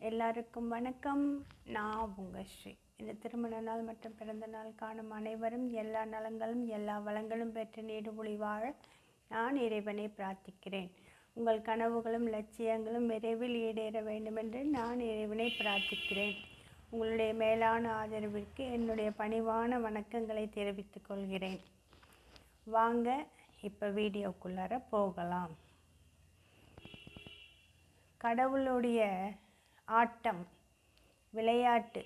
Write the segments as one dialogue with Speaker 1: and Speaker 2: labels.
Speaker 1: எல்லாருக்கும் வணக்கம். நான் உங்கள் ஸ்ரீ. இந்த திருமண நாள் மற்றும் பிறந்த நாள் காணும் அனைவரும் எல்லா நலங்களும் எல்லா வளங்களும் பெற்று நீடுபுலி வாழ நான் இறைவனை பிரார்த்திக்கிறேன். உங்கள் கனவுகளும் லட்சியங்களும் விரைவில் ஈடேற வேண்டுமென்று நான் இறைவனை பிரார்த்திக்கிறேன். உங்களுடைய மேலான ஆதரவிற்கு என்னுடைய பணிவான வணக்கங்களை தெரிவித்துக் கொள்கிறேன். வாங்க இப்போ வீடியோக்குள்ளார போகலாம். கடவுளுடைய ஆட்டம் விளையாட்டு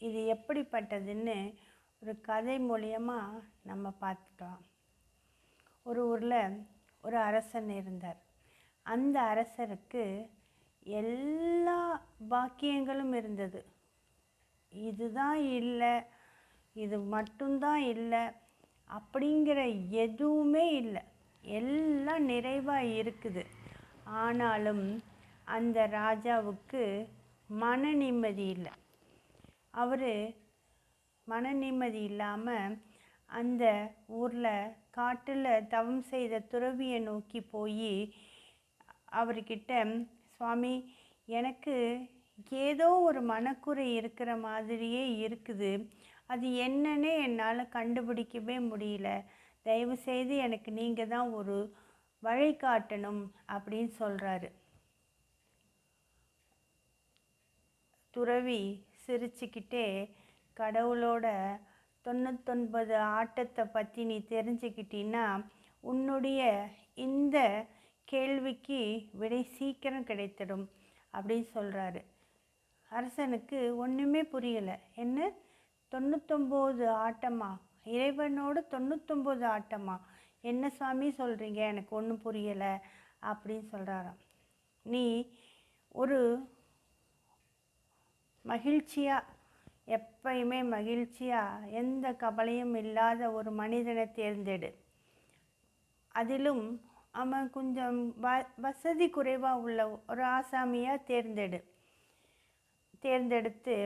Speaker 1: இது எப்படிப்பட்டதுன்னு ஒரு கதை மூலியமாக நம்ம பார்த்துட்டோம் ஒரு ஊரில் ஒரு அரசன் இருந்தார். அந்த அரசருக்கு எல்லா பாக்கியங்களும் இருந்தது. இதுதான் இல்லை இது மட்டும்தான் இல்லை அப்படிங்கிற எதுவுமே இல்லை. எல்லாம் நிறைவாக இருக்குது. ஆனாலும் அந்த ராஜாவுக்கு மன நிம்மதி இல்லை. அவர் மன நிம்மதி இல்லாமல் அந்த ஊரில் காட்டில் தவம் செய்த துறவியை நோக்கி போய் அவர்கிட்ட சுவாமி எனக்கு ஏதோ ஒரு மனக்குறை இருக்கிற மாதிரியே இருக்குது. அது என்னன்னே என்னால் கண்டுபிடிக்கவே முடியல. தயவுசெய்து எனக்கு நீங்கள் தான் ஒரு வழிகாட்டணும் அப்படின்னு சொல்கிறாரு துறவி சிரிச்சுக்கிட்டே கடவுளோட தொண்ணூத்தொன்பது ஆட்டத்தை பற்றி நீ தெரிஞ்சுக்கிட்டீன்னா உன்னுடைய இந்த கேள்விக்கு விடை சீக்கிரம் கிடைத்திடும் அப்படின்னு சொல்கிறாரு அரசனுக்கு ஒன்றுமே புரியலை. என்ன? தொண்ணூத்தொம்பது ஆட்டமா? இறைவனோட தொண்ணூத்தொம்போது ஆட்டமா? என்ன சுவாமி சொல்கிறீங்க எனக்கு ஒன்றும் புரியலை அப்படின்னு சொல்கிறாராம் நீ ஒரு மகிழ்ச்சியாக எப்பயுமே மகிழ்ச்சியாக எந்த கவலையும் இல்லாத ஒரு மனிதனை தேர்ந்தெடு. அதிலும் அவன் கொஞ்சம் வ வசதி குறைவாக உள்ள ஒரு ஆசாமியாக தேர்ந்தெடு. தேர்ந்தெடுத்து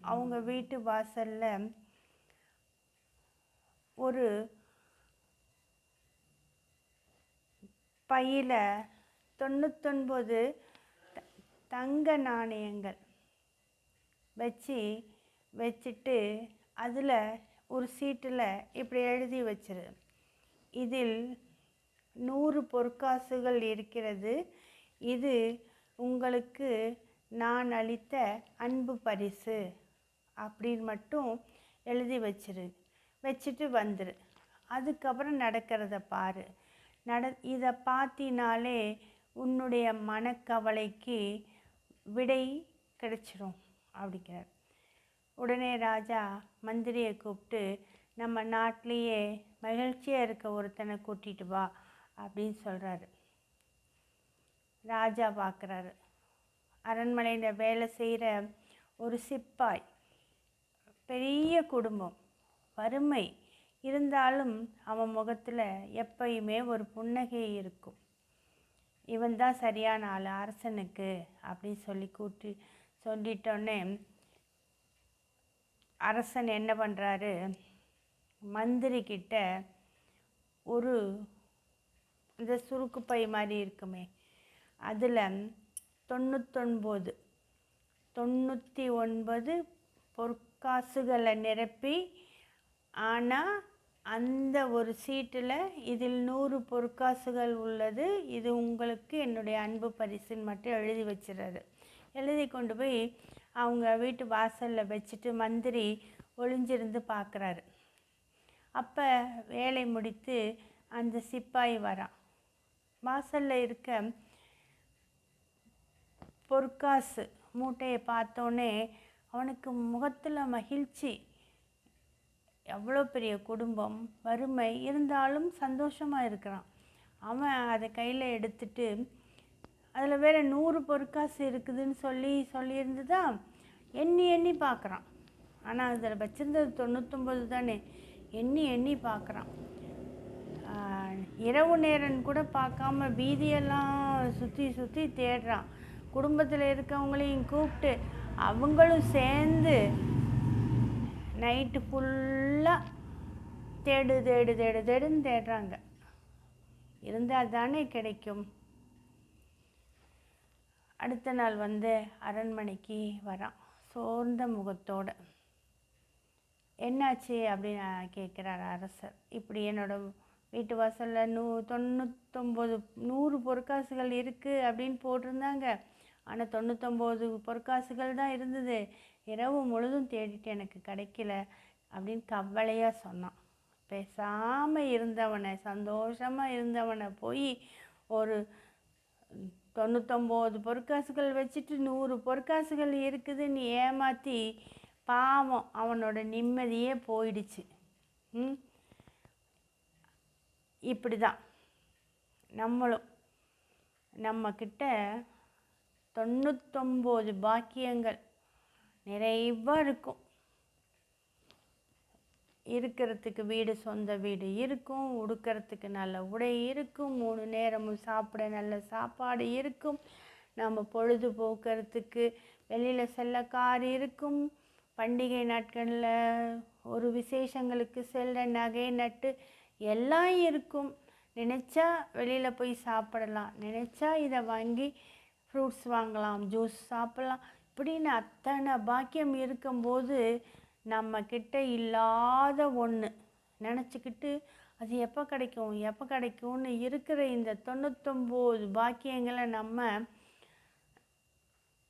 Speaker 1: அவங்க வீட்டு வாசலில் ஒரு பையில் தொண்ணூத்தொன்பது த- தங்க நாணயங்கள். வச்சு வச்சுட்டு அதில் ஒரு சீட்டில் இப்படி எழுதி வச்சிரு. இதில் நூறு பொற்காசுகள் இருக்கிறது. இது உங்களுக்கு நான் அளித்த அன்பு பரிசு. அப்படின்னு மட்டும் எழுதி வச்சிரு. வச்சுட்டு வந்துரு. அதுக்கப்புறம் நடக்கிறத பாரு. நட இதை பார்த்தினாலே உன்னுடைய மனக்கவலைக்கு விடை கிடைச்சிரும். அப்படிங்கிறார் உடனே ராஜா மந்திரியை கூப்பிட்டு நம்ம நாட்டிலேயே மகிழ்ச்சியாக இருக்க ஒருத்தனை கூட்டிட்டு வா அப்படின்னு சொல்கிறாரு ராஜா பார்க்குறாரு அரண்மனையில் வேலை செய்கிற ஒரு சிப்பாய். பெரிய குடும்பம். வறுமை. இருந்தாலும் அவன் முகத்தில் எப்பயுமே ஒரு புன்னகை இருக்கும். இவன் தான் சரியான ஆள் அரசனுக்கு அப்படின்னு சொல்லி கூட்டி சொல்லிட்டோன்னே அரசன் என்ன பண்ணுறாரு மந்திரிக்கிட்ட ஒரு இந்த சுருக்கு பை மாதிரி இருக்குமே அதில் தொண்ணூத்தொன்பது தொண்ணூற்றி ஒன்பது பொற்காசுகளை நிரப்பி ஆனால் அந்த ஒரு சீட்டில் இதில் நூறு பொற்காசுகள் உள்ளது இது உங்களுக்கு என்னுடைய அன்பு பரிசுன்னு மட்டும் எழுதி வச்சிடுறாரு எழுதி கொண்டு போய் அவங்க வீட்டு வாசலில் வச்சுட்டு மந்திரி ஒளிஞ்சிருந்து பார்க்குறாரு அப்போ வேலை முடித்து அந்த சிப்பாய் வரான் வாசலில் இருக்க பொற்காசு மூட்டையை பார்த்தோன்னே அவனுக்கு முகத்தில் மகிழ்ச்சி. எவ்வளோ பெரிய குடும்பம் வறுமை இருந்தாலும் சந்தோஷமாக இருக்கிறான். அவன் அதை கையில் எடுத்துட்டு அதில் வேறு நூறு பொற்காசு இருக்குதுன்னு சொல்லி சொல்லியிருந்ததா? எண்ணி எண்ணி பார்க்குறான் ஆனால் அதில் வச்சுருந்தது தொண்ணூத்தொம்பது தானே. எண்ணி எண்ணி பார்க்குறான் இரவு நேரம் கூட பார்க்காம வீதியெல்லாம் சுற்றி சுற்றி தேடுறான். குடும்பத்தில் இருக்கவங்களையும் கூப்பிட்டு அவங்களும் சேர்ந்து நைட்டு ஃபுல்லாக தேடு தேடு தேடு தேடுன்னு தேடுறாங்க. இருந்தால் தானே கிடைக்கும். அடுத்த நாள் வந்து அரண்மனைக்கு வரான். சோர்ந்த முகத்தோடு. என்னாச்சு? அப்படின்னு கேட்குறார் அரசர். இப்படி என்னோட வீட்டு வாசலில் நூ தொண்ணூத்தொம்பது நூறு பொற்காசுகள் இருக்குது அப்படின்னு போட்டிருந்தாங்க. ஆனால் தொண்ணூத்தொம்பது பொற்காசுகள் தான் இருந்தது. இரவு முழுதும் தேடிட்டு எனக்கு கிடைக்கல அப்படின்னு கவலையாக சொன்னான். பேசாமல் இருந்தவனை சந்தோஷமாக இருந்தவனை போய் ஒரு தொண்ணூத்தொம்போது பொற்காசுகள் வச்சுட்டு நூறு பொற்காசுகள் இருக்குதுன்னு ஏமாற்றி பாவம் அவனோட நிம்மதியே போயிடுச்சு. ம்? இப்படி தான் நம்மளும் நம்மக்கிட்ட தொண்ணூத்தொம்பது பாக்கியங்கள் நிறைவாக இருக்கும். இருக்கிறதுக்கு வீடு சொந்த வீடு இருக்கும். உடுக்கிறதுக்கு நல்ல உடை இருக்கும். மூணு நேரமும் சாப்பிட நல்ல சாப்பாடு இருக்கும். நம்ம பொழுது போக்குறதுக்கு வெளியில் செல்ல கார் இருக்கும். பண்டிகை நாட்களில் ஒரு விசேஷங்களுக்கு செல்ல நகை நட்டு எல்லாம் இருக்கும். நினச்சா வெளியில் போய் சாப்பிடலாம். நினச்சா இதை வாங்கி ஃப்ரூட்ஸ் வாங்கலாம் ஜூஸ் சாப்பிட்லாம். இப்படின்னு அத்தனை பாக்கியம் இருக்கும்போது நம்மக்கிட்ட இல்லாத ஒன்று நினச்சிக்கிட்டு அது எப்போ கிடைக்கும் எப்போ கிடைக்கும்னு இருக்கிற இந்த தொண்ணூத்தொம்போது பாக்கியங்களை நம்ம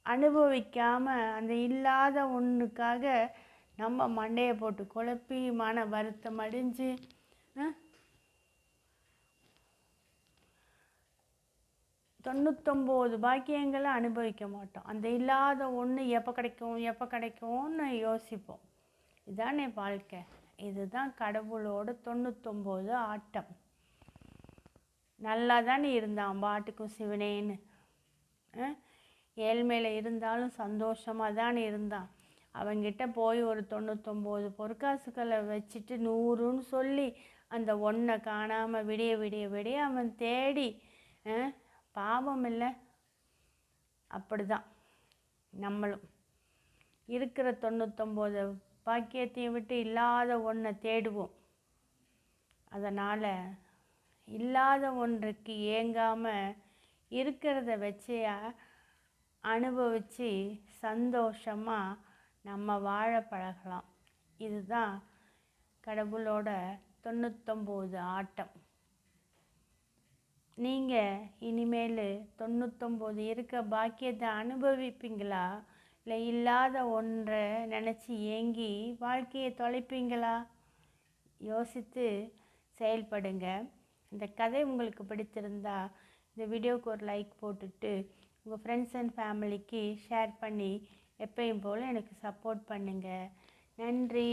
Speaker 1: அனுபவிக்காமல் அந்த இல்லாத ஒன்றுக்காக நம்ம மண்டையை போட்டு குழப்பி மன வருத்தம் அடைஞ்சு தொண்ணூத்தொம்போது பாக்கியங்களை அனுபவிக்க மாட்டோம். அந்த இல்லாத ஒன்று எப்போ கிடைக்கும் எப்போ கிடைக்கும்னு யோசிப்போம். இதானே வாழ்க்கை. இதுதான் கடவுளோட தொண்ணூத்தொம்போது ஆட்டம். நல்லா தானே இருந்தான் பாட்டுக்கும் சிவனேன்னு. ஏழ்மையில் இருந்தாலும் சந்தோஷமாக தானே இருந்தான். அவங்கிட்ட போய் ஒரு தொண்ணூத்தொம்போது பொற்காசுகளை வச்சுட்டு நூறுன்னு சொல்லி அந்த ஒன்றை காணாமல் விடிய விடிய விடிய அவன் தேடி பாவம் இல்லை. அப்படி தான் நம்மளும். இருக்கிற தொண்ணூத்தொம்போது பாக்கியத்தையும் விட்டு இல்லாத ஒன்றை தேடுவோம். அதனால் இல்லாத ஒன்றுக்கு ஏங்காமல் இருக்கிறத வச்சு அனுபவித்து சந்தோஷமாக நம்ம வாழ பழகலாம். இதுதான் கடவுளோட தொண்ணூத்தொம்போது ஆட்டம். நீங்கள் இனிமேல் தொண்ணூத்தொம்போது இருக்க பாக்கியத்தை அனுபவிப்பீங்களா? இல்லை இல்லாத ஒன்றை நினச்சி ஏங்கி வாழ்க்கையை தொலைப்பீங்களா? யோசித்து செயல்படுங்க. இந்த கதை உங்களுக்கு பிடிச்சிருந்தா இந்த வீடியோவுக்கு ஒரு லைக் போட்டுட்டு உங்கள் ஃப்ரெண்ட்ஸ் அண்ட் ஃபேமிலிக்கு ஷேர் பண்ணி எப்பயும் போல் எனக்கு சப்போர்ட் பண்ணுங்கள் நன்றி.